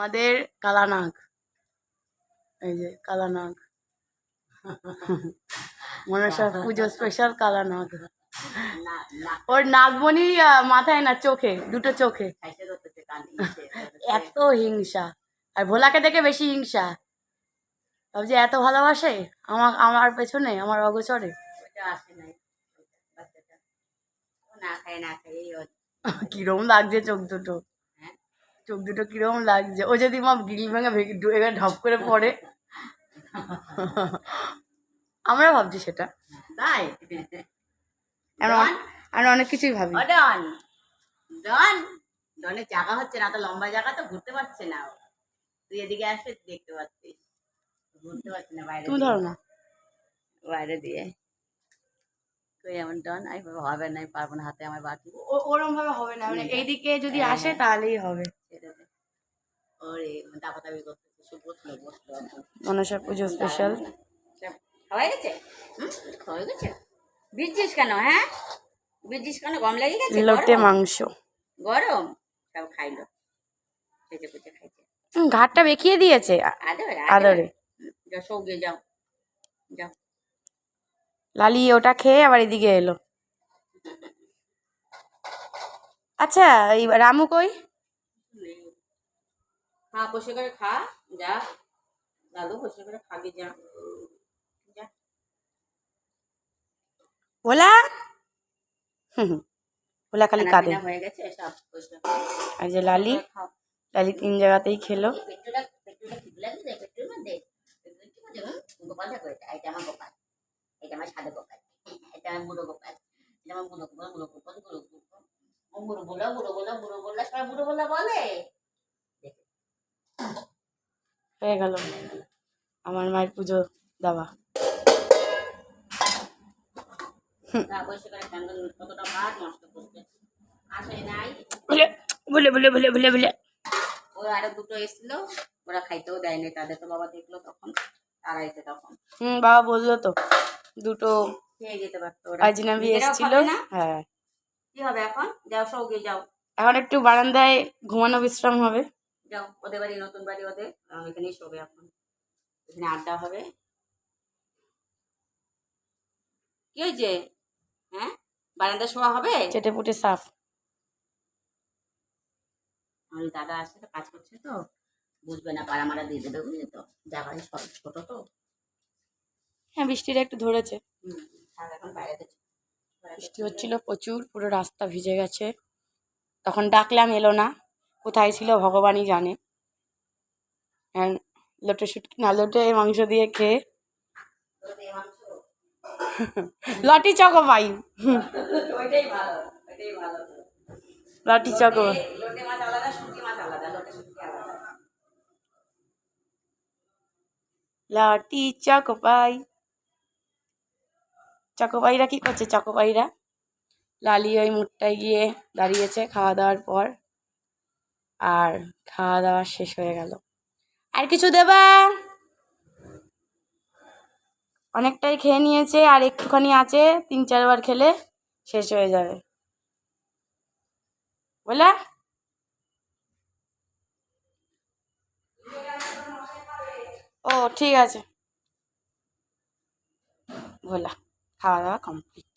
আমাদের কালানাগ। এই যে কালানাগ। মনসা পুজো স্পেশাল কালানাগ। ওর নাগমণি মাথায় না চোখে দুটো চোখে। এত হিংসা। আর ভোলাকে দেখে বেশি হিংসা। ভাবছি এত ভালোবাসে? আমার আমার পেছনে আমার অগোচরে। কিরম লাগছে চোখ দুটো। চোখ দুটো কিরম লাগছে। ও যদি মা গিল ভেঙে এখানে ঢপ করে পড়ে। আমরা ভাবছি সেটা। তাই? আমরা? আমরা অনেক কিছুই ভাবি। ডন ডন ডনের জায়গা হচ্ছে না তো লম্বা জায়গা তো ঘুরতে পারছে না তুই এদিকে আসবে দেখতে পাচ্ছিস। ঘুরতে পারছে না বাইরে তুমি ধরো না। বাইরে দিয়ে। তুই এমন ডন আমি হবে না আমি পারব না হাতে আমার বাকি। ও- ওরম ভাবে হবে না। মানে এইদিকে যদি আসে তাহলেই হবে। মনসা পুজো স্পেশাল হয়ে গেছে? হয়ে গেছে বিজছিস কেন হ্যাঁ বিজছিস কেন গম লেগে গেছে লোটে মাংস গরম সব খাইলো খেতে খেতে খাইছে ঘাটটা বেঁকিয়ে দিয়েছে আদরে আদরে যাও সৌগে যাও যাও লালি ওটা খেয়ে আবার এদিকে এলো আচ্ছা এই রামু কই খা বসে করে খা যা। দাদু বসে করে খাবি যা। হুম হুম। খালি কাঁদে। হয়ে আর যে লালি লালি তিন জায়গাতেই খেলো। বলা বুড়ো বলা বুড়ো বলা সবাই বুড়ো বলা বলে হয়ে গেল। আমার মায়ের পুজো দেওয়া। বলে বলে বলে বলে বলে বলে। ওই আরও দুটো এসেছিল ওরা খাইতেও দেয়নি তাদের তো বাবা দেখল তখন তখন। হুম বাবা বলল তো দুটো খেয়ে যেতে পারতো ওরা। আজনাবি নিজেরাও এসেছিল না? হ্যাঁ। কি হবে এখন? যাও সৌগে যাও। এখন একটু বারান্দায় ঘুমানো বিশ্রাম হবে। যাও ওদের বাড়ি নতুন বাড়ি ওদের। এখানেই শোবে এখন। এখানে আড্ডা হবে। কি হয়েছে? হ্যাঁ? বারান্দা শোয়া হবে? চেটে পুটে সাফ দাদা আসছে তো কাজ করছে তো। বুঝবে না পাড়া মারা দিয়ে দেবে বুঝলি তো। জায়গায় সব ছোট তো। হ্যাঁ বৃষ্টিটা একটু ধরেছে। এখন বাইরে বৃষ্টি হচ্ছিল প্রচুর পুরো রাস্তা ভিজে গেছে। তখন ডাকলাম এলো না। কোথায় ছিল ভগবানই জানে। লোটে শুটকি না লোটে মাংস দিয়ে খেয়ে। Lotte choco pie Lotte choco. Lotte choco pie চকোপাইরা কি করছে? চকোপাইরা লালি ওই মুখটায় গিয়ে দাঁড়িয়েছে খাওয়া দাওয়ার পর। আর খাওয়া দাওয়া শেষ হয়ে গেল। আর কিছু দেবা অনেকটাই খেয়ে নিয়েছে আর একটুখানি আছে, তিন চারবার খেলে শেষ হয়ে যাবে। বলে ও, ঠিক আছে। ভোলা খাওয়া দাওয়া কমপ্লিট।